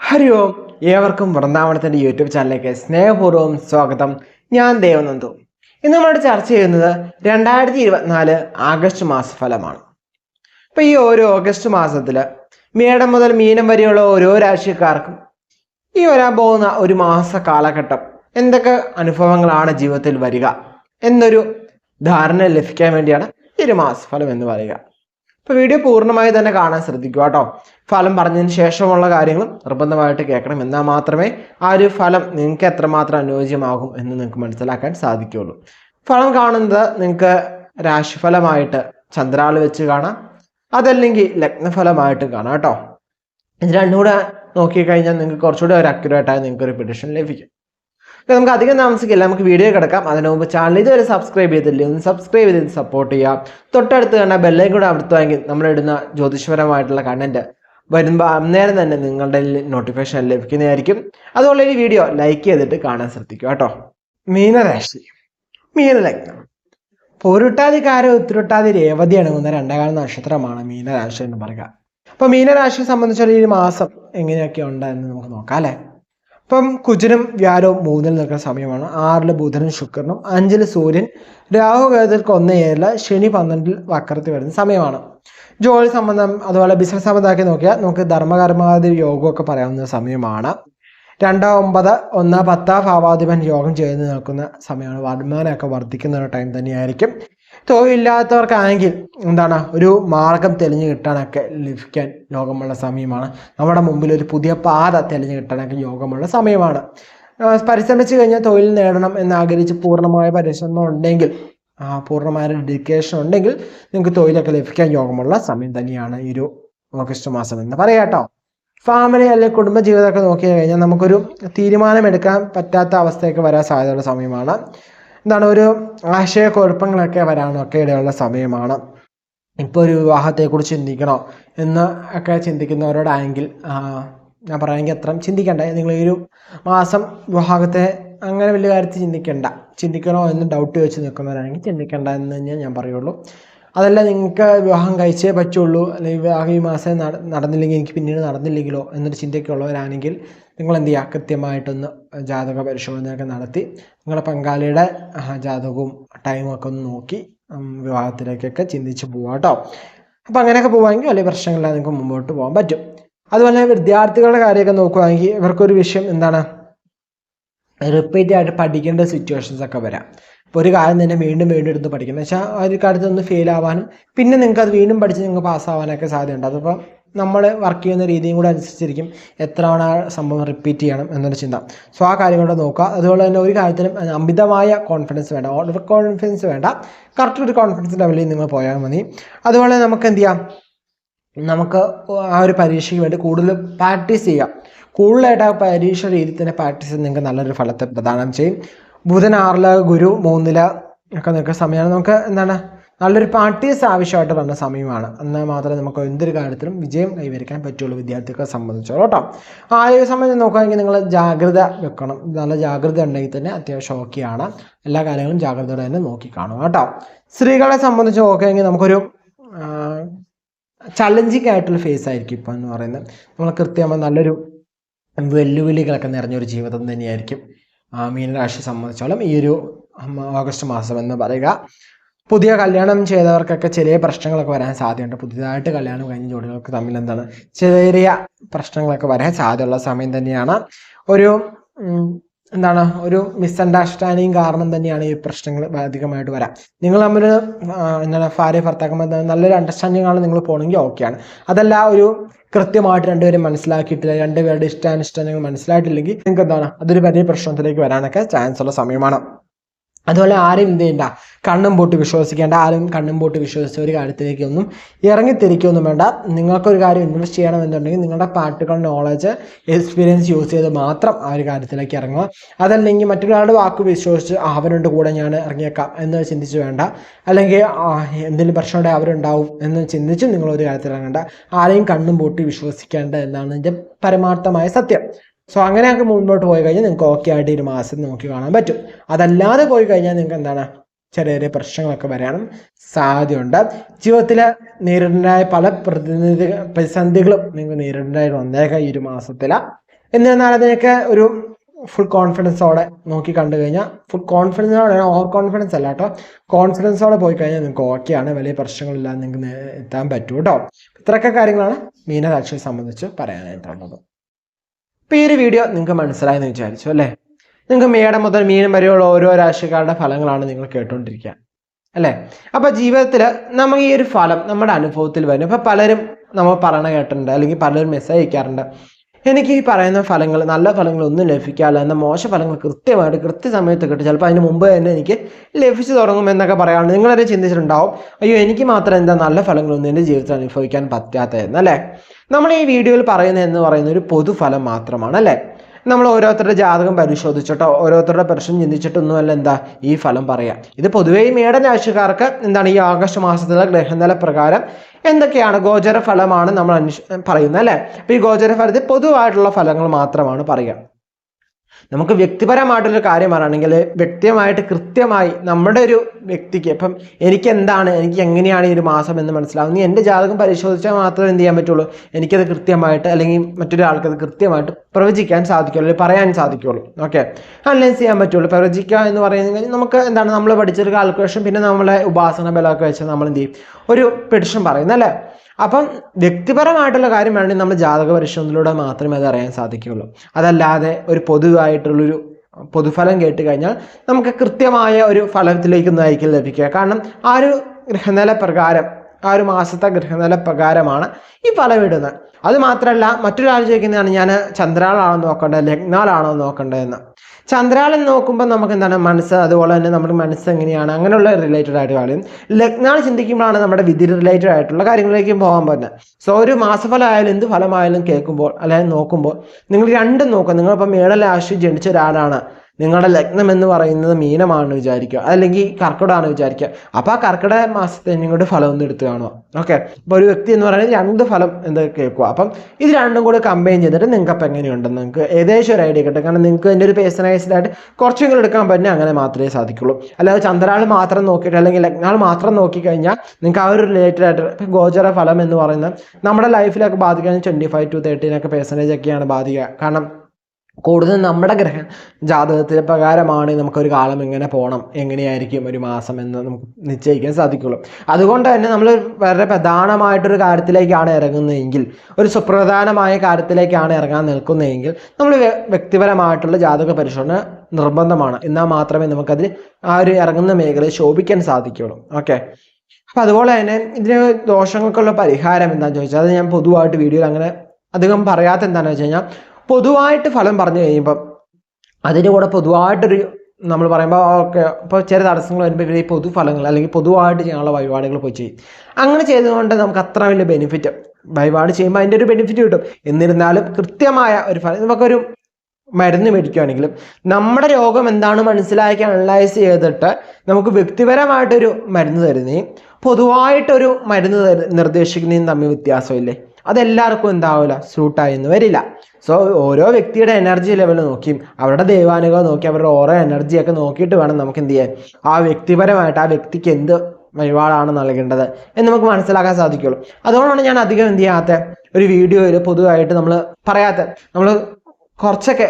ഹരി ഓം. ഏവർക്കും വൃന്ദാവനത്തിന്റെ യൂട്യൂബ് ചാനലിലേക്ക് സ്നേഹപൂർവം സ്വാഗതം. ഞാൻ ദേവനന്ദു. ഇന്ന് നമ്മൾ ചർച്ച ചെയ്യുന്നത് രണ്ടായിരത്തി ഇരുപത്തിനാല് ആഗസ്റ്റ് മാസഫലമാണ്. ഇപ്പം ഈ ഓരോ ഓഗസ്റ്റ് മാസത്തിൽ മേടം മുതൽ മീനം വരെയുള്ള ഓരോ രാശിക്കാർക്കും ഈ വരാൻ പോകുന്ന ഒരു മാസ കാലഘട്ടം എന്തൊക്കെ അനുഭവങ്ങളാണ് ജീവിതത്തിൽ വരിക എന്നൊരു ധാരണ ലഭിക്കാൻ വേണ്ടിയാണ് ഈ മാസഫലം എന്ന് പറയുക. അപ്പോൾ വീഡിയോ പൂർണമായി തന്നെ കാണാൻ ശ്രദ്ധിക്കുക കേട്ടോ. ഫലം പറഞ്ഞതിന് ശേഷമുള്ള കാര്യങ്ങളും നിർബന്ധമായിട്ട് കേൾക്കണം. എന്നാൽ മാത്രമേ ആ ഒരു ഫലം നിങ്ങൾക്ക് എത്രമാത്രം അനുയോജ്യമാകും എന്ന് നിങ്ങൾക്ക് മനസ്സിലാക്കാൻ സാധിക്കുകയുള്ളൂ. ഫലം കാണുന്നത് നിങ്ങൾക്ക് രാശിഫലമായിട്ട് ചന്ദ്രാൾ വെച്ച് കാണാം. അതല്ലെങ്കിൽ ലഗ്നഫലമായിട്ട് കാണാം കേട്ടോ. ഇത് രണ്ടും കൂടെ നോക്കിക്കഴിഞ്ഞാൽ നിങ്ങൾക്ക് കുറച്ചുകൂടി ഒരു അക്യുറേറ്റ് ആയി നിങ്ങൾക്ക് ഒരു പ്രഡിഷൻ ലഭിക്കും. നമുക്ക് അധികം താമസിക്കില്ല നമുക്ക് വീഡിയോ കിടക്കാം. അതിനു മുമ്പ് ചാനൽ ഇതുവരെ സബ്സ്ക്രൈബ് ചെയ്തില്ലേ ഒന്ന് സബ്സ്ക്രൈബ് ചെയ്ത് സപ്പോർട്ട് ചെയ്യുക. തൊട്ടടുത്ത് കണ്ട ബെല്ലൈൻ കൂടെ അമർത്തുമെങ്കിൽ നമ്മളിടുന്ന ജ്യോതിഷപരമായിട്ടുള്ള കണ്ടന്റ് വരുമ്പോൾ അന്നേരം തന്നെ നിങ്ങളുടെ നോട്ടിഫിക്കേഷൻ ലഭിക്കുന്നതായിരിക്കും. അതുപോലെ ഈ വീഡിയോ ലൈക്ക് ചെയ്തിട്ട് കാണാൻ ശ്രദ്ധിക്കുക കേട്ടോ. മീനരാശി മീനലഗ്നം. പൊരുട്ടാതിക്കാരോ ഉത്തിരുട്ടാതി രേവതി അണങ്ങുന്ന രണ്ടേകാല നക്ഷത്രമാണ് മീനരാശി എന്ന് പറയുക. അപ്പോൾ മീനരാശിയെ സംബന്ധിച്ചുള്ള ഈ മാസം എങ്ങനെയൊക്കെ ഉണ്ടെന്ന് നമുക്ക് നോക്കാം അല്ലേ? ഇപ്പം കുജനും വ്യാരവും മൂന്നിൽ നിൽക്കുന്ന സമയമാണ്. ആറിൽ ബുധനും ശുക്രനും അഞ്ചിൽ സൂര്യൻ രാഹു കേതുക്ക് ഒന്ന് ഏഴിൽ ശനി പന്ത്രണ്ടിൽ വക്രത്തിൽ വരുന്ന സമയമാണ്. ജോലി സംബന്ധം അതുപോലെ ബിസിനസ് സംബന്ധമാക്കി നോക്കിയാൽ നമുക്ക് ധർമ്മകർമാതി യോഗമൊക്കെ പറയാവുന്ന സമയമാണ്. രണ്ട് ഒമ്പത് ഒന്ന് പത്ത് ഭാവാധിപൻ യോഗം ചെയ്ത് നിൽക്കുന്ന സമയമാണ്. വരുമാനമൊക്കെ വർദ്ധിക്കുന്ന ഒരു ടൈം തന്നെയായിരിക്കും. തൊഴിലില്ലാത്തവർക്കാണെങ്കിൽ എന്താണ് ഒരു മാർഗം തെളിഞ്ഞു കിട്ടാനൊക്കെ ലഭിക്കാൻ യോഗമുള്ള സമയമാണ്. നമ്മുടെ മുമ്പിൽ ഒരു പുതിയ പാത തെളിഞ്ഞു കിട്ടാനൊക്കെ യോഗമുള്ള സമയമാണ്. പരിശ്രമിച്ച് കഴിഞ്ഞാൽ തൊഴിൽ നേടണം എന്നാഗ്രഹിച്ച് പൂർണമായ പരിശ്രമം ഉണ്ടെങ്കിൽ പൂർണമായ ഡെഡിക്കേഷൻ ഉണ്ടെങ്കിൽ നിങ്ങൾക്ക് തൊഴിലൊക്കെ ലഭിക്കാൻ യോഗമുള്ള സമയം തന്നെയാണ് ഈ ഒരു ഓഗസ്റ്റ് മാസം എന്ന് പറയാട്ടോ ഫാമിലി അല്ലെങ്കിൽ കുടുംബ ജീവിതമൊക്കെ നോക്കി കഴിഞ്ഞാൽ നമുക്കൊരു തീരുമാനമെടുക്കാൻ പറ്റാത്ത അവസ്ഥയൊക്കെ വരാൻ സാധ്യതയുള്ള സമയമാണ്. എന്താണ് ഒരു ആശയക്കുഴപ്പങ്ങളൊക്കെ വരാനൊക്കെ ഇടയുള്ള സമയമാണ്. ഇപ്പോൾ ഒരു വിവാഹത്തെക്കുറിച്ച് ചിന്തിക്കണോ എന്ന് ഒക്കെ ചിന്തിക്കുന്നവരോടാണെങ്കിൽ ഞാൻ പറയുമെങ്കിൽ അത്രയും ചിന്തിക്കണ്ട. നിങ്ങൾ ഈ ഒരു മാസം വിവാഹത്തെ അങ്ങനെ വലിയ കാര്യത്തിൽ ചിന്തിക്കണ്ട. ചിന്തിക്കണോ എന്ന് ഡൗട്ട് വെച്ച് നിൽക്കുന്നവരാണെങ്കിൽ ചിന്തിക്കണ്ട എന്ന് തന്നെ ഞാൻ പറയുള്ളൂ. അതല്ല നിങ്ങൾക്ക് വിവാഹം കഴിച്ചേ പറ്റുള്ളൂ അല്ലെങ്കിൽ വിവാഹം ഈ മാസം നടന്നില്ലെങ്കിൽ എനിക്ക് പിന്നീട് നടന്നില്ലെങ്കിലോ എന്നൊരു ചിന്തയൊക്കെ ഉള്ളവരാണെങ്കിൽ നിങ്ങൾ എന്ത് ചെയ്യുക കൃത്യമായിട്ടൊന്ന് ജാതക പരിശോധനയൊക്കെ നടത്തി നിങ്ങളുടെ പങ്കാളിയുടെ ജാതകവും ടൈമും ഒക്കെ ഒന്ന് നോക്കി വിവാഹത്തിലേക്കൊക്കെ ചിന്തിച്ച് പോവാം കേട്ടോ അപ്പോൾ അങ്ങനെയൊക്കെ പോവാമെങ്കിൽ വലിയ പ്രശ്നങ്ങളില്ലാതെ നിങ്ങൾക്ക് മുമ്പോട്ട് പോകാൻ പറ്റും. അതുപോലെ വിദ്യാർത്ഥികളുടെ കാര്യമൊക്കെ നോക്കുകയാണെങ്കിൽ ഇവർക്കൊരു വിഷയം എന്താണ്? റിപ്പീറ്റ് ആയിട്ട് പഠിക്കേണ്ട സിറ്റുവേഷൻസ് ഒക്കെ വരാം. ഒരു കാര്യം തന്നെ വീണ്ടും വീണ്ടും എടുത്ത് പഠിക്കും വെച്ചാൽ ആ ഒരു കാര്യത്തിൽ ഒന്ന് ഫെയിൽ ആവാനും പിന്നെ നിങ്ങൾക്ക് അത് വീണ്ടും പഠിച്ച് നിങ്ങൾക്ക് പാസ്സാവാനൊക്കെ സാധ്യതയുണ്ട്. അതിപ്പോൾ നമ്മൾ വർക്ക് ചെയ്യുന്ന രീതിയും കൂടെ അനുസരിച്ചിരിക്കും എത്ര തവണ ആ സംഭവം റിപ്പീറ്റ് ചെയ്യണം എന്നൊരു ചിന്ത. സോ ആ കാര്യങ്ങളുടെ നോക്കുക. അതുപോലെ തന്നെ ഒരു കാര്യത്തിലും അമിതമായ കോൺഫിഡൻസ് വേണ്ട. ഓവർ കോൺഫിഡൻസ് വേണ്ട. കറക്റ്റ് ഒരു കോൺഫിഡൻസ് ലെവലിൽ നിങ്ങൾ പോയാൽ മതി. അതുപോലെ നമുക്ക് എന്ത് ചെയ്യാം? നമുക്ക് ആ ഒരു പരീക്ഷയ്ക്ക് വേണ്ടി കൂടുതൽ പ്രാക്ടീസ് ചെയ്യാം. കൂടുതലായിട്ട് ആ പരീക്ഷ രീതിയിൽ തന്നെ പ്രാക്ടീസ് നിങ്ങൾക്ക് നല്ലൊരു ഫലത്തെ പ്രദാനം ചെയ്യും. ബുധൻ ആറില ഗുരു മൂന്നില ഒക്കെ നിൽക്കുന്ന സമയമാണ്. നമുക്ക് എന്താണ്? നല്ലൊരു പ്രാക്ടീസ് ആവശ്യമായിട്ട് വരുന്ന സമയമാണ്. എന്നാൽ മാത്രമേ നമുക്ക് എന്തൊരു കാര്യത്തിലും വിജയം കൈവരിക്കാൻ പറ്റുള്ളൂ വിദ്യാർത്ഥികളെ സംബന്ധിച്ചോളം കേട്ടോ ആരോഗ്യ സംബന്ധിച്ച് നോക്കുകയാണെങ്കിൽ നിങ്ങൾ ജാഗ്രത വെക്കണം. നല്ല ജാഗ്രത ഉണ്ടെങ്കിൽ തന്നെ അത്യാവശ്യം ഓക്കെയാണ് എല്ലാ കാര്യങ്ങളും ജാഗ്രതയോടെ തന്നെ നോക്കി കാണുക കേട്ടോ. സ്ത്രീകളെ സംബന്ധിച്ച് നോക്കുകയാണെങ്കിൽ നമുക്കൊരു ചലഞ്ചിങ് ആയിട്ടുള്ള ഫേസ് ആയിരിക്കും ഇപ്പം എന്ന് പറയുന്നത്. നമ്മൾ കൃത്യമായി നല്ലൊരു വെല്ലുവിളികളൊക്കെ നിറഞ്ഞൊരു ജീവിതം തന്നെയായിരിക്കും. മീനരാശി സംബന്ധിച്ചോളം ഈ ഒരു ഓഗസ്റ്റ് മാസം എന്ന് പറയുക. പുതിയ കല്യാണം ചെയ്തവർക്കൊക്കെ ചെറിയ പ്രശ്നങ്ങളൊക്കെ വരാൻ സാധ്യതയുണ്ട്. പുതിയതായിട്ട് കല്യാണം കഴിഞ്ഞ ജോഡികൾക്ക് തമ്മിൽ എന്താണ്? ചെറിയ പ്രശ്നങ്ങളൊക്കെ വരാൻ സാധ്യതയുള്ള സമയം തന്നെയാണ്. ഒരു എന്താണ് ഒരു മിസ്അണ്ടർസ്റ്റാൻഡിങ് കാരണം തന്നെയാണ് ഈ പ്രശ്നങ്ങൾ അധികമായിട്ട് വരാം. നിങ്ങൾ തമ്മിൽ എന്താണ് ഭാര്യ ഭർത്താക്കന്മാർ നല്ലൊരു അണ്ടർസ്റ്റാൻഡിംഗ് ആണ് നിങ്ങൾ പോകണമെങ്കിൽ ഓക്കെയാണ് അതല്ല ഒരു കൃത്യമായിട്ട് രണ്ടുപേരും മനസ്സിലാക്കിയിട്ടില്ല രണ്ടുപേരുടെ ഇഷ്ടാനിഷ്ടങ്ങൾ മനസ്സിലായിട്ടില്ലെങ്കിൽ നിങ്ങൾക്ക് എന്താണ് അതൊരു വലിയ പ്രശ്നത്തിലേക്ക് വരാനൊക്കെ ചാൻസ് ഉള്ള സമയമാണ്. അതുപോലെ ആരും എന്ത് ചെയ്യണ്ട. കണ്ണും പൂട്ടി വിശ്വസിക്കേണ്ട. ആരും കണ്ണും പൂട്ടി വിശ്വസിച്ച ഒരു കാര്യത്തിലേക്കൊന്നും ഇറങ്ങിത്തിരിക്കൊന്നും വേണ്ട. നിങ്ങൾക്കൊരു കാര്യം ഇൻവെസ്റ്റ് ചെയ്യണമെന്നുണ്ടെങ്കിൽ നിങ്ങളുടെ പാട്ടുകൾ നോളജ് എക്സ്പീരിയൻസ് യൂസ് ചെയ്ത് മാത്രം ആ ഒരു കാര്യത്തിലേക്ക് ഇറങ്ങുക. അതല്ലെങ്കിൽ മറ്റൊരാളുടെ വാക്ക് വിശ്വസിച്ച് "ആ, അവനുണ്ട് കൂടെ ഞാൻ ഇറങ്ങിയേക്കാം എന്ന് ചിന്തിച്ച് വേണ്ട. അല്ലെങ്കിൽ "ആ, എന്തെങ്കിലും പ്രശ്നമുണ്ടെ അവരുണ്ടാവും എന്ന് ചിന്തിച്ച് നിങ്ങളൊരു കാര്യത്തിൽ ഇറങ്ങേണ്ട. ആരെയും കണ്ണും പൂട്ടി വിശ്വസിക്കേണ്ട എന്നാണ് എന്റെ പരമാർത്ഥമായ സത്യം. സോ അങ്ങനെയൊക്കെ മുൻപോട്ട് പോയി കഴിഞ്ഞാൽ നിങ്ങൾക്ക് ഓക്കെ ആയിട്ട് ഈ മാസം നോക്കി കാണാൻ പറ്റും. അതല്ലാതെ പോയി കഴിഞ്ഞാൽ നിങ്ങൾക്ക് എന്താണ്? ചെറിയ ചെറിയ പ്രശ്നങ്ങളൊക്കെ വരാനും സാധ്യതയുണ്ട്. ജീവിതത്തിൽ നേരിടേണ്ടതായ പല പ്രതിനിധി പ്രതിസന്ധികളും നിങ്ങൾക്ക് നേരിടേണ്ടതായിട്ട് വന്നേക്കാം ഈ ഒരു മാസത്തിൽ എന്നിരുന്നാൽ അതിനൊക്കെ ഒരു ഫുൾ കോൺഫിഡൻസോടെ നോക്കി കണ്ടു കഴിഞ്ഞാൽ ഫുൾ കോൺഫിഡൻസോടെ ഓവർ കോൺഫിഡൻസ് അല്ല കേട്ടോ. കോൺഫിഡൻസോടെ പോയി കഴിഞ്ഞാൽ നിങ്ങൾക്ക് ഓക്കെയാണ് വലിയ പ്രശ്നങ്ങളില്ലാതെ നിങ്ങൾക്ക് എത്താൻ പറ്റും കേട്ടോ. ഇത്രയൊക്കെ കാര്യങ്ങളാണ് മീനരാശിയെ സംബന്ധിച്ച് പറയാനായിട്ടുള്ളത്. ഇപ്പോൾ ഈ ഒരു വീഡിയോ നിങ്ങൾക്ക് മനസ്സിലായെന്ന് വിചാരിച്ചു അല്ലേ? നിങ്ങൾക്ക് മേടം മുതൽ മീനം വരെയുള്ള ഓരോ രാശിക്കാരുടെ ഫലങ്ങളാണ് നിങ്ങൾ കേട്ടുകൊണ്ടിരിക്കുക അല്ലേ? അപ്പോൾ ജീവിതത്തിൽ നമ്മൾ ഈ ഒരു ഫലം നമ്മുടെ അനുഭവത്തിൽ വരും. ഇപ്പോൾ പലരും നമ്മൾ പറയണ കേട്ടിട്ടുണ്ട് അല്ലെങ്കിൽ പലരും മെസ്സേജ് അയക്കാറുണ്ട്. എനിക്ക് ഈ പറയുന്ന ഫലങ്ങൾ നല്ല ഫലങ്ങൾ ഒന്നും ലഭിക്കാറില്ല എന്നാൽ മോശ ഫലങ്ങൾ കൃത്യമായിട്ട് കൃത്യസമയത്ത് കിട്ടും ചിലപ്പോൾ അതിന് മുമ്പ് തന്നെ എനിക്ക് ലഭിച്ചു തുടങ്ങും എന്നൊക്കെ പറയാറുണ്ട്. നിങ്ങളെ ചിന്തിച്ചിട്ടുണ്ടാവും അയ്യോ എനിക്ക് മാത്രം എന്താ നല്ല ഫലങ്ങളൊന്നും എന്റെ ജീവിതത്തിൽ അനുഭവിക്കാൻ പറ്റാത്തതെന്ന് അല്ലേ? നമ്മൾ ഈ വീഡിയോയിൽ പറയുന്നത് എന്ന് പറയുന്ന ഒരു പൊതുഫലം മാത്രമാണ് അല്ലേ? നമ്മൾ ഓരോരുത്തരുടെ ജാതകം പരിശോധിച്ചിട്ടോ ഓരോരുത്തരുടെ പ്രശ്നം ചിന്തിച്ചിട്ടൊന്നുമല്ല എന്താ ഈ ഫലം പറയാം ഇത് പൊതുവേ ഈ മേടൻ രാശിക്കാർക്ക് എന്താണ് ഈ ആഗസ്റ്റ് മാസത്തിലെ ഗ്രഹനില പ്രകാരം എന്തൊക്കെയാണ് ഗോചര ഫലമാണ് നമ്മൾ അന്വേഷ പറയുന്നത് അല്ലേ? അപ്പോൾ ഈ ഗോചര ഫലത്തിൽ പൊതുവായിട്ടുള്ള ഫലങ്ങൾ മാത്രമാണ് പറയുക. നമുക്ക് വ്യക്തിപരമായിട്ടൊരു കാര്യം പറയുകയാണെങ്കിൽ വ്യക്തിയമായിട്ട് കൃത്യമായി നമ്മുടെ ഒരു വ്യക്തിക്ക് ഇപ്പം എനിക്ക് എന്താണ് എനിക്ക് എങ്ങനെയാണ് ഈ ഒരു മാസം എന്ന് മനസ്സിലാവും. നീ എന്റെ ജാതകം പരിശോധിച്ചാൽ മാത്രമേ എന്ത് ചെയ്യാൻ പറ്റുള്ളൂ? എനിക്കത് കൃത്യമായിട്ട് അല്ലെങ്കിൽ മറ്റൊരാൾക്ക് അത് കൃത്യമായിട്ട് പ്രവചിക്കാൻ സാധിക്കുള്ളൂ പറയാൻ സാധിക്കുള്ളൂ. ഓക്കെ അനലൈസ് ചെയ്യാൻ പറ്റുള്ളൂ? പ്രവചിക്കുക എന്ന് പറയുന്നത് നമുക്ക് എന്താണ് നമ്മൾ പഠിച്ചൊരു കാൽക്കുലേഷൻ പിന്നെ നമ്മളെ ഉപാസന ബലമൊക്കെ വെച്ച് നമ്മൾ എന്ത് ചെയ്യും? ഒരു പെഡിഷൻ പറയുന്നല്ലേ അപ്പം വ്യക്തിപരമായിട്ടുള്ള കാര്യം വേണമെങ്കിൽ നമ്മൾ ജാതക പരിശോധനയിലൂടെ മാത്രമേ അത് അറിയാൻ സാധിക്കുകയുള്ളൂ. അതല്ലാതെ ഒരു പൊതുവായിട്ടുള്ളൊരു പൊതുഫലം കേട്ട് കഴിഞ്ഞാൽ നമുക്ക് കൃത്യമായ ഒരു ഫലത്തിലേക്ക് നയിക്കാൻ ലഭിക്കുക. കാരണം ആ ഒരു ഗ്രഹനില പ്രകാരം ആ ഒരു മാസത്തെ ഗ്രഹനില പ്രകാരമാണ് ഈ ഫലം ഇടുന്നത്. അത് മാത്രമല്ല മറ്റൊരാൾ ചോദിക്കുന്നതാണ് ഞാൻ ചന്ദ്രാളാണോ നോക്കേണ്ടത് ലഗ്നാളാണോ നോക്കേണ്ടതെന്ന് ചന്ദ്രാളൻ നോക്കുമ്പോൾ നമുക്ക് എന്താണ് മനസ്സ് അതുപോലെ തന്നെ നമ്മുടെ മനസ്സ് എങ്ങനെയാണ്? അങ്ങനെയുള്ള റിലേറ്റഡ് ആയിട്ട് കാര്യം. ലഗ്നാൾ ചിന്തിക്കുമ്പോഴാണ് നമ്മുടെ വിധി റിലേറ്റഡ് ആയിട്ടുള്ള കാര്യങ്ങളിലേക്ക് പോകാൻ പറ്റുന്നത് സോ ഒരു മാസഫലമായാലും എന്ത് ഫലമായാലും കേൾക്കുമ്പോൾ അല്ലെങ്കിൽ നോക്കുമ്പോൾ നിങ്ങൾ രണ്ടും നോക്കുക. നിങ്ങളിപ്പോൾ മേടലാശി ജനിച്ച ഒരാളാണ്. നിങ്ങളുടെ ലഗ്നം എന്ന് പറയുന്നത് മീനമാണെന്ന് വിചാരിക്കുക. അല്ലെങ്കിൽ കർക്കിടമാണ് വിചാരിക്കുക. അപ്പോൾ ആ കർക്കിടക മാസത്തെ നിങ്ങളുടെ ഫലം ഒന്ന് എടുത്ത് കാണുക. ഓക്കെ അപ്പോൾ ഒരു വ്യക്തി എന്ന് പറയുന്നത് രണ്ട് ഫലം എന്താ കേൾക്കുക. അപ്പം ഇത് രണ്ടും കൂടെ കമ്പൈൻ ചെയ്തിട്ട് നിങ്ങൾക്ക് അപ്പം എങ്ങനെയുണ്ടെന്ന് നിങ്ങൾക്ക് ഏകദേശം ഒരു ഐഡിയ കിട്ടും. കാരണം നിങ്ങൾക്ക് എന്റെ ഒരു പേഴ്സണലൈസ്ഡ് ആയിട്ട് കുറച്ചെങ്കിലും എടുക്കാൻ പറ്റുന്ന അങ്ങനെ മാത്രമേ സാധിക്കുള്ളൂ. അല്ലാതെ ചന്ദ്രാൾ മാത്രം നോക്കിയിട്ട് അല്ലെങ്കിൽ ലഗ്നാൾ മാത്രം നോക്കിക്കഴിഞ്ഞാൽ നിങ്ങൾക്ക് ആ ഒരു റിലേറ്റഡ് ആയിട്ട് ഗോചര ഫലം എന്ന് പറയുന്നത് നമ്മുടെ ലൈഫിലൊക്കെ ബാധിക്കാൻ ട്വന്റി ഫൈവ് ടു തേർട്ടീനൊക്കെ പെർസെന്റേജ് ഒക്കെയാണ് ബാധിക്കുക. കാരണം കൂടുതൽ നമ്മുടെ ഗ്രഹ ജാതകത്തിലെ പ്രകാരമാണ് നമുക്കൊരു കാലം എങ്ങനെ പോകണം എങ്ങനെയായിരിക്കും ഒരു മാസം എന്ന് നമുക്ക് നിശ്ചയിക്കാൻ സാധിക്കുള്ളൂ. അതുകൊണ്ട് തന്നെ നമ്മൾ വളരെ പ്രധാനമായിട്ടൊരു കാര്യത്തിലേക്കാണ് ഇറങ്ങുന്നതെങ്കിൽ ഒരു സുപ്രധാനമായ കാര്യത്തിലേക്കാണ് ഇറങ്ങാൻ നിൽക്കുന്നതെങ്കിൽ നമ്മൾ വ്യക്തിപരമായിട്ടുള്ള ജാതക പരിശോധന നിർബന്ധമാണ്. എന്നാൽ മാത്രമേ നമുക്കതിൽ ആ ഒരു ഇറങ്ങുന്ന മേഖലയിൽ ശോഭിക്കാൻ സാധിക്കുള്ളൂ. ഓക്കെ? അപ്പം അതുപോലെ തന്നെ ഇതിന് ദോഷങ്ങൾക്കുള്ള പരിഹാരം എന്താണെന്ന് ചോദിച്ചാൽ അത് ഞാൻ പൊതുവായിട്ട് വീഡിയോയിൽ അങ്ങനെ അധികം പറയാത്ത എന്താണെന്ന് വെച്ച് കഴിഞ്ഞാൽ പൊതുവായിട്ട് ഫലം പറഞ്ഞു കഴിയുമ്പം അതിന്റെ കൂടെ പൊതുവായിട്ടൊരു നമ്മൾ പറയുമ്പോൾ ഓക്കെ ഇപ്പോൾ ചെറിയ തടസ്സങ്ങൾ വരുമ്പോൾ ഇവർ ഈ പൊതുഫലങ്ങൾ അല്ലെങ്കിൽ പൊതുവായിട്ട് ചെയ്യാനുള്ള വഴിപാടുകൾ പോയി ചെയ്യും. അങ്ങനെ ചെയ്തുകൊണ്ട് നമുക്ക് അത്ര വലിയ ബെനിഫിറ്റ് വഴിപാട് ചെയ്യുമ്പോൾ അതിന്റെ ഒരു ബെനിഫിറ്റ് കിട്ടും. എന്നിരുന്നാലും കൃത്യമായ ഒരു ഫലം നമുക്കൊരു മരുന്ന് മേടിക്കുകയാണെങ്കിലും നമ്മുടെ രോഗം എന്താണ് മനസ്സിലാക്കി അനലൈസ് ചെയ്തിട്ട് നമുക്ക് വ്യക്തിപരമായിട്ടൊരു മരുന്ന് തരുന്നതും പൊതുവായിട്ടൊരു മരുന്ന് നിർദ്ദേശിക്കുന്നതും തമ്മിൽ വ്യത്യാസമില്ലേ? അതെല്ലാവർക്കും എന്താവില്ല? സ്യൂട്ടായി എന്ന് വരില്ല. സോ ഓരോ വ്യക്തിയുടെ എനർജി ലെവൽ നോക്കിയും അവരുടെ ദൈവാനുകൾ നോക്കി അവരുടെ ഓരോ എനർജിയൊക്കെ നോക്കിയിട്ട് വേണം നമുക്ക് എന്ത് ചെയ്യാൻ. ആ വ്യക്തിപരമായിട്ട് ആ വ്യക്തിക്ക് എന്ത് വഴിപാടാണ് നൽകേണ്ടത് എന്ന് നമുക്ക് മനസ്സിലാക്കാൻ സാധിക്കുള്ളൂ. അതുകൊണ്ടാണ് ഞാൻ അധികം എന്ത് ചെയ്യാത്ത ഒരു വീഡിയോയിൽ പൊതുവായിട്ട് നമ്മൾ പറയാത്ത നമ്മൾ കുറച്ചൊക്കെ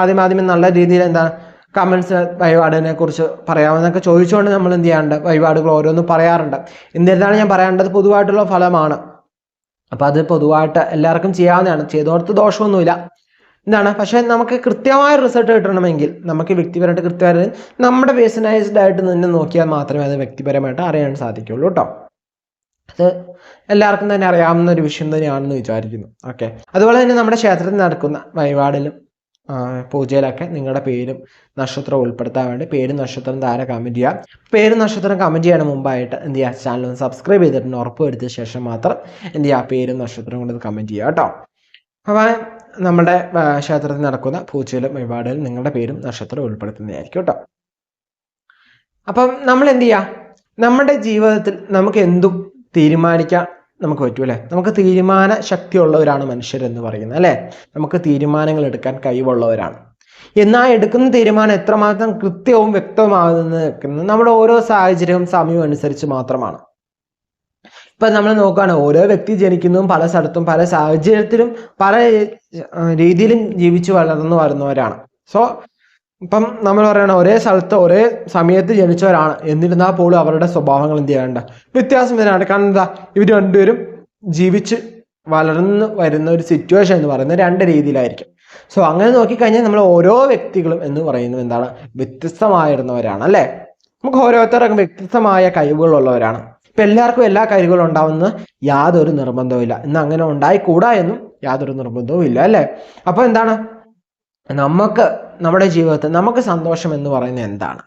ആദ്യം ആദ്യമേ നല്ല രീതിയിൽ എന്താ കമൻസ് വഴിപാടിനെ കുറിച്ച് പറയാമെന്നൊക്കെ ചോദിച്ചുകൊണ്ട് നമ്മൾ എന്ത് ചെയ്യാറുണ്ട്? വഴിപാടുകൾ ഓരോന്നും പറയാറുണ്ട്. എന്നിരുന്നാലും ഞാൻ പറയേണ്ടത് പൊതുവായിട്ടുള്ള ഫലമാണ്. അപ്പം അത് പൊതുവായിട്ട് എല്ലാവർക്കും ചെയ്യാവുന്നതാണ്. ചെയ്തോടത്ത് ദോഷമൊന്നുമില്ല. എന്താണ്? പക്ഷേ നമുക്ക് കൃത്യമായ റിസൾട്ട് കിട്ടണമെങ്കിൽ നമുക്ക് വ്യക്തിപരമായിട്ട് കൃത്യമായിട്ട് നമ്മുടെ പേഴ്സണൈസ്ഡ് ആയിട്ട് നിന്ന് നോക്കിയാൽ മാത്രമേ അത് വ്യക്തിപരമായിട്ട് അറിയാൻ സാധിക്കുള്ളൂ കേട്ടോ. അത് എല്ലാവർക്കും തന്നെ അറിയാവുന്ന ഒരു വിഷയം തന്നെയാണെന്ന് വിചാരിക്കുന്നു. ഓക്കെ അതുപോലെ തന്നെ നമ്മുടെ ക്ഷേത്രത്തിൽ നടക്കുന്ന വഴിപാടിലും പൂജയിലൊക്കെ നിങ്ങളുടെ പേരും നക്ഷത്രം ഉൾപ്പെടുത്താൻ വേണ്ടി പേരും നക്ഷത്രം താരം കമന്റ് ചെയ്യുക പേരും നക്ഷത്രം കമന്റ് ചെയ്യണ മുമ്പായിട്ട് എന്ത് ചെയ്യുക ചാനൽ ഒന്ന് സബ്സ്ക്രൈബ് ചെയ്തിട്ടുണ്ട് ഉറപ്പ് വരുത്തിയ ശേഷം മാത്രം എന്ത് ചെയ്യുക പേരും നക്ഷത്രം കൊണ്ട് കമന്റ് ചെയ്യുക കേട്ടോ. അപ്പോൾ നമ്മുടെ ക്ഷേത്രത്തിൽ നടക്കുന്ന പൂജയിലും വഴിപാടിലും നിങ്ങളുടെ പേരും നക്ഷത്രം ഉൾപ്പെടുത്തുന്നതായിരിക്കും കേട്ടോ. അപ്പം നമ്മൾ എന്ത് ചെയ്യുക നമ്മുടെ ജീവിതത്തിൽ നമുക്ക് എന്തും തീരുമാനിക്കാൻ നമുക്ക് പറ്റൂ അല്ലേ? നമുക്ക് തീരുമാന ശക്തിയുള്ളവരാണ് മനുഷ്യരെന്ന് പറയുന്നത് അല്ലേ? നമുക്ക് തീരുമാനങ്ങൾ എടുക്കാൻ കഴിവുള്ളവരാണ്. എന്നാൽ എടുക്കുന്ന തീരുമാനം എത്രമാത്രം കൃത്യവും നിൽക്കുന്നത് നമ്മുടെ ഓരോ സാഹചര്യവും സമയവും അനുസരിച്ച് മാത്രമാണ്. ഇപ്പം നമ്മൾ നോക്കുകയാണ് ഓരോ വ്യക്തി ജനിക്കുന്നതും പല സ്ഥലത്തും പല സാഹചര്യത്തിലും പല രീതിയിലും ജീവിച്ചു വളർന്നു വരുന്നവരാണ്. സോ ഇപ്പം നമ്മൾ പറയണ ഒരേ സ്ഥലത്ത് ഒരേ സമയത്ത് ജനിച്ചവരാണ്. എന്നിരുന്നാൽ പോലും അവരുടെ സ്വഭാവങ്ങൾ എന്ത് ചെയ്യേണ്ട വ്യത്യാസം വരാണ്ട് കാരണം എന്താ? ഇവർ രണ്ടുപേരും ജീവിച്ച് വളർന്നു വരുന്ന ഒരു സിറ്റുവേഷൻ എന്ന് പറയുന്നത് രണ്ട് രീതിയിലായിരിക്കും. സോ അങ്ങനെ നോക്കിക്കഴിഞ്ഞാൽ നമ്മൾ ഓരോ വ്യക്തികളും എന്ന് പറയുന്നത് എന്താണ്? വ്യത്യസ്തമായിരുന്നവരാണ് അല്ലേ? നമുക്ക് ഓരോരുത്തർക്കും വ്യത്യസ്തമായ കഴിവുകളുള്ളവരാണ് ഇപ്പം എല്ലാവർക്കും എല്ലാ കഴിവുകളും ഉണ്ടാവുന്ന യാതൊരു നിർബന്ധവും ഇല്ല. ഇന്ന് അങ്ങനെ ഉണ്ടായിക്കൂടാ എന്നും യാതൊരു നിർബന്ധവും ഇല്ല അല്ലേ? അപ്പോൾ എന്താണ്? നമുക്ക് നമ്മുടെ ജീവിതത്തിൽ നമുക്ക് സന്തോഷം എന്ന് പറയുന്നത് എന്താണ്?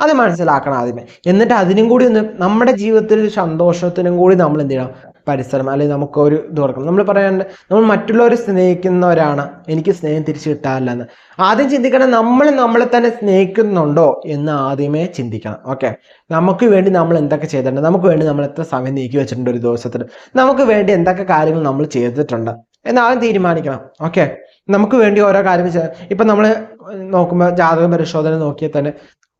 അത് മനസ്സിലാക്കണം ആദ്യമേ. എന്നിട്ട് അതിനും കൂടി ഒന്ന് നമ്മുടെ ജീവിതത്തിൽ സന്തോഷത്തിനും കൂടി നമ്മൾ എന്ത് ചെയ്യണം? പരിസരം അല്ലെങ്കിൽ നമുക്ക് ഒരു ഇത് കൊടുക്കണം. നമ്മൾ പറയാണ്ട് നമ്മൾ മറ്റുള്ളവരെ സ്നേഹിക്കുന്നവരാണ്. എനിക്ക് സ്നേഹം തിരിച്ചു കിട്ടാറില്ല എന്ന്. ആദ്യം ചിന്തിക്കണം നമ്മൾ നമ്മളെ തന്നെ സ്നേഹിക്കുന്നുണ്ടോ എന്ന് ആദ്യമേ ചിന്തിക്കണം. ഓക്കെ? നമുക്ക് വേണ്ടി നമ്മൾ എന്തൊക്കെ ചെയ്തിട്ടുണ്ട്? നമുക്ക് വേണ്ടി നമ്മൾ എത്ര സമയം നീക്കി വെച്ചിട്ടുണ്ട് ഒരു ദിവസത്തിൽ? നമുക്ക് വേണ്ടി എന്തൊക്കെ കാര്യങ്ങൾ നമ്മൾ ചെയ്തിട്ടുണ്ട്? എന്ന് ആദ്യം തീരുമാനിക്കണം. ഓക്കെ നമുക്ക് വേണ്ടി ഓരോ ചെയ്യാം ഇപ്പം നമ്മൾ നോക്കുമ്പോൾ ജാതക പരിശോധന നോക്കിയാൽ തന്നെ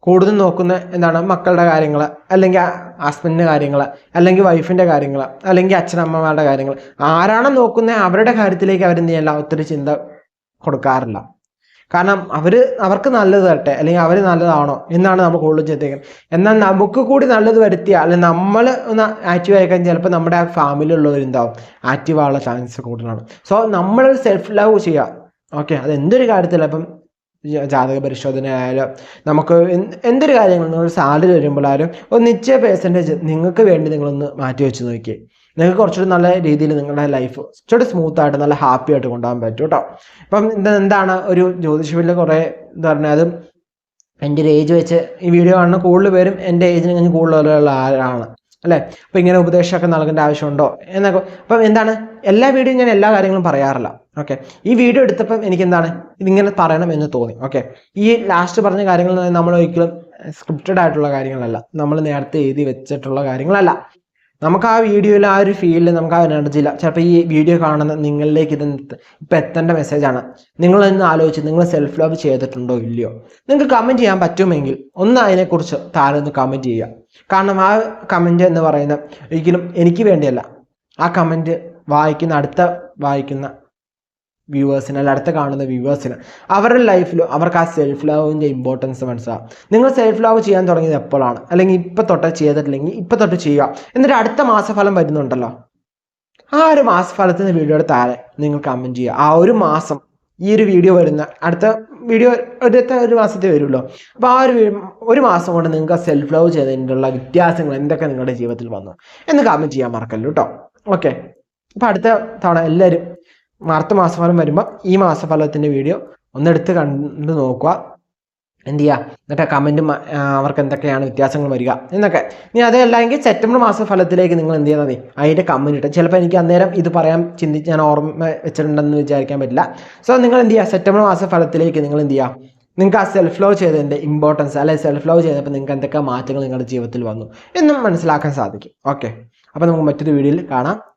കൂടുതൽ നോക്കുന്ന എന്താണ് മക്കളുടെ കാര്യങ്ങൾ അല്ലെങ്കിൽ ഹസ്ബൻഡിന്റെ കാര്യങ്ങൾ അല്ലെങ്കിൽ വൈഫിന്റെ കാര്യങ്ങൾ അല്ലെങ്കിൽ അച്ഛനമ്മമാരുടെ കാര്യങ്ങൾ ആരാണ് നോക്കുന്നത് അവരുടെ കാര്യത്തിലേക്ക് അവരെന്ത് ചെയ്യാനുള്ള ഒത്തിരി ചിന്ത കൊടുക്കാറില്ല. കാരണം അവർ അവർക്ക് നല്ലത് തട്ടെ അല്ലെങ്കിൽ അവർ നല്ലതാണോ എന്നാണ് നമ്മൾ കൂടുതലും ചിന്തിക്കുന്നത്. എന്നാൽ നമുക്ക് കൂടി നല്ലത് വരുത്തിയ അല്ലെങ്കിൽ നമ്മൾ ഒന്ന് ആക്റ്റീവ് ആയി കഴിഞ്ഞാൽ ചിലപ്പോൾ നമ്മുടെ ആ ഫാമിലി എന്താവും? ആക്റ്റീവ് ആവാനുള്ള ചാൻസ് കൂടുതലാണ്. സോ നമ്മൾ സെൽഫ് ലവ് ചെയ്യുക ഓക്കെ അത് എന്തൊരു കാര്യത്തിലും ഇപ്പം ജാതക പരിശോധന ആയാലും നമുക്ക് എന്തൊരു കാര്യങ്ങൾ നിങ്ങൾ സാലറി വരുമ്പോഴായാലും ഒരു നിശ്ചയ പേഴ്സന്റേജ് നിങ്ങൾക്ക് വേണ്ടി നിങ്ങളൊന്ന് മാറ്റി വെച്ച് നോക്കിയേ. നിങ്ങൾക്ക് കുറച്ചുകൂടി നല്ല രീതിയിൽ നിങ്ങളുടെ ലൈഫ് കുറച്ചുകൂടി സ്മൂത്ത് ആയിട്ട് നല്ല ഹാപ്പി ആയിട്ട് കൊണ്ടുപോകാൻ പറ്റും കേട്ടോ ഇപ്പം എന്താണ് ഒരു ജ്യോതിഷവില്ല കുറേ എന്താ പറഞ്ഞാൽ അതും എന്റെ ഒരു ഏജ് വെച്ച് ഈ വീഡിയോ കാണുന്ന കൂടുതൽ പേരും എന്റെ ഏജിന് കഴിഞ്ഞ് കൂടുതലുള്ള ആളാണ് അല്ലേ? അപ്പം ഇങ്ങനെ ഉപദേശമൊക്കെ നൽകേണ്ട ആവശ്യമുണ്ടോ? എന്നൊക്കെ. അപ്പം എന്താണ്? എല്ലാ വീഡിയോയും ഞാൻ എല്ലാ കാര്യങ്ങളും പറയാറില്ല ഓക്കെ ഈ വീഡിയോ എടുത്തപ്പം എനിക്ക് എന്താണ് ഇതിങ്ങനെ പറയണം എന്ന് തോന്നി ഓക്കെ ഈ ലാസ്റ്റ് പറഞ്ഞ കാര്യങ്ങൾ നമ്മൾ ഒരിക്കലും സ്ക്രിപ്റ്റഡ് ആയിട്ടുള്ള കാര്യങ്ങളല്ല. നമ്മൾ നേരത്തെ എഴുതി വെച്ചിട്ടുള്ള കാര്യങ്ങളല്ല. നമുക്ക് ആ വീഡിയോയിൽ ആ ഒരു ഫീലിൽ നമുക്ക് ആ എനർജി ഇല്ല ചിലപ്പോൾ ഈ വീഡിയോ കാണുന്ന നിങ്ങളിലേക്ക് ഇത് ഇപ്പം എത്തേണ്ട മെസ്സേജാണ് നിങ്ങൾ ഇന്ന് ആലോചിച്ച് നിങ്ങൾ സെൽഫ് ലവ് ചെയ്തിട്ടുണ്ടോ ഇല്ലയോ? നിങ്ങൾക്ക് കമന്റ് ചെയ്യാൻ പറ്റുമെങ്കിൽ ഒന്ന് അതിനെക്കുറിച്ച് താഴെ ഒന്ന് കമന്റ് ചെയ്യുക. കാരണം ആ കമന്റ് എന്ന് പറയുന്ന ഒരിക്കലും എനിക്ക് വേണ്ടിയല്ല. ആ കമന്റ് വായിക്കുന്ന അടുത്ത വായിക്കുന്ന വ്യൂവേഴ്സിന് അല്ല അടുത്ത കാണുന്ന വ്യൂവേഴ്സിന്. അവരുടെ ലൈഫിൽ അവർക്ക് ആ സെൽഫ് ലവിന്റെ ഇമ്പോർട്ടൻസ് മനസ്സിലാവും നിങ്ങൾ സെൽഫ് ലവ് ചെയ്യാൻ തുടങ്ങിയത് എപ്പോഴാണ്? അല്ലെങ്കിൽ ഇപ്പം തൊട്ട് ചെയ്തിട്ടില്ലെങ്കിൽ ഇപ്പം തൊട്ട് ചെയ്യുക. എന്നിട്ട് അടുത്ത മാസഫലം വരുന്നുണ്ടല്ലോ. ആ ഒരു മാസഫലത്തിന്റെ വീഡിയോയുടെ താഴെ നിങ്ങൾ കമന്റ് ചെയ്യുക. ആ ഒരു മാസം ഈ ഒരു വീഡിയോ വരുന്ന അടുത്ത വീഡിയോ അടുത്ത ഒരു മാസത്തെ വരുമല്ലോ. അപ്പോൾ ആ ഒരു ഒരു മാസം കൊണ്ട് നിങ്ങൾക്ക് സെൽഫ് ലവ് ചെയ്തതിനുള്ള വ്യത്യാസങ്ങൾ എന്തൊക്കെ നിങ്ങളുടെ ജീവിതത്തിൽ വന്നു? എന്ന് കമന്റ് ചെയ്യാൻ മറക്കല്ലോ കേട്ടോ. ഓക്കെ അപ്പോൾ അടുത്ത തവണ എല്ലാവരും അടുത്ത മാസഫലം വരുമ്പോൾ ഈ മാസഫലത്തിന്റെ വീഡിയോ ഒന്നെടുത്ത് കണ്ട് നോക്കുക. എന്ത് ചെയ്യുക എന്നിട്ട് കമന്റും അവർക്ക് എന്തൊക്കെയാണ് വ്യത്യാസങ്ങൾ വരിക എന്നൊക്കെ. ഇനി അതല്ല എങ്കിൽ സെപ്റ്റംബർ മാസ ഫലത്തിലേക്ക് നിങ്ങൾ എന്ത് ചെയ്താൽ മതി. അതിന്റെ കമന്റ് ഇട്ട്. ചിലപ്പോൾ എനിക്ക് അന്നേരം ഇത് പറയാൻ ചിന്തിച്ച് ഞാൻ ഓർമ്മ വെച്ചിട്ടുണ്ടെന്ന് വിചാരിക്കാൻ പറ്റില്ല. സോ നിങ്ങൾ എന്ത് ചെയ്യുക സെപ്റ്റംബർ മാസ ഫലത്തിലേക്ക് നിങ്ങൾ എന്ത് ചെയ്യുക നിങ്ങൾക്ക് ആ സെൽഫ് ലവ് ചെയ്തതിന്റെ ഇമ്പോർട്ടൻസ് അല്ലെങ്കിൽ സെൽഫ് ലവ് ചെയ്തപ്പോൾ നിങ്ങൾക്ക് എന്തൊക്കെ മാറ്റങ്ങൾ നിങ്ങളുടെ ജീവിതത്തിൽ വന്നു എന്നും മനസ്സിലാക്കാൻ സാധിക്കും. ഓക്കെ അപ്പോൾ നമുക്ക് മറ്റൊരു വീഡിയോയിൽ കാണാം.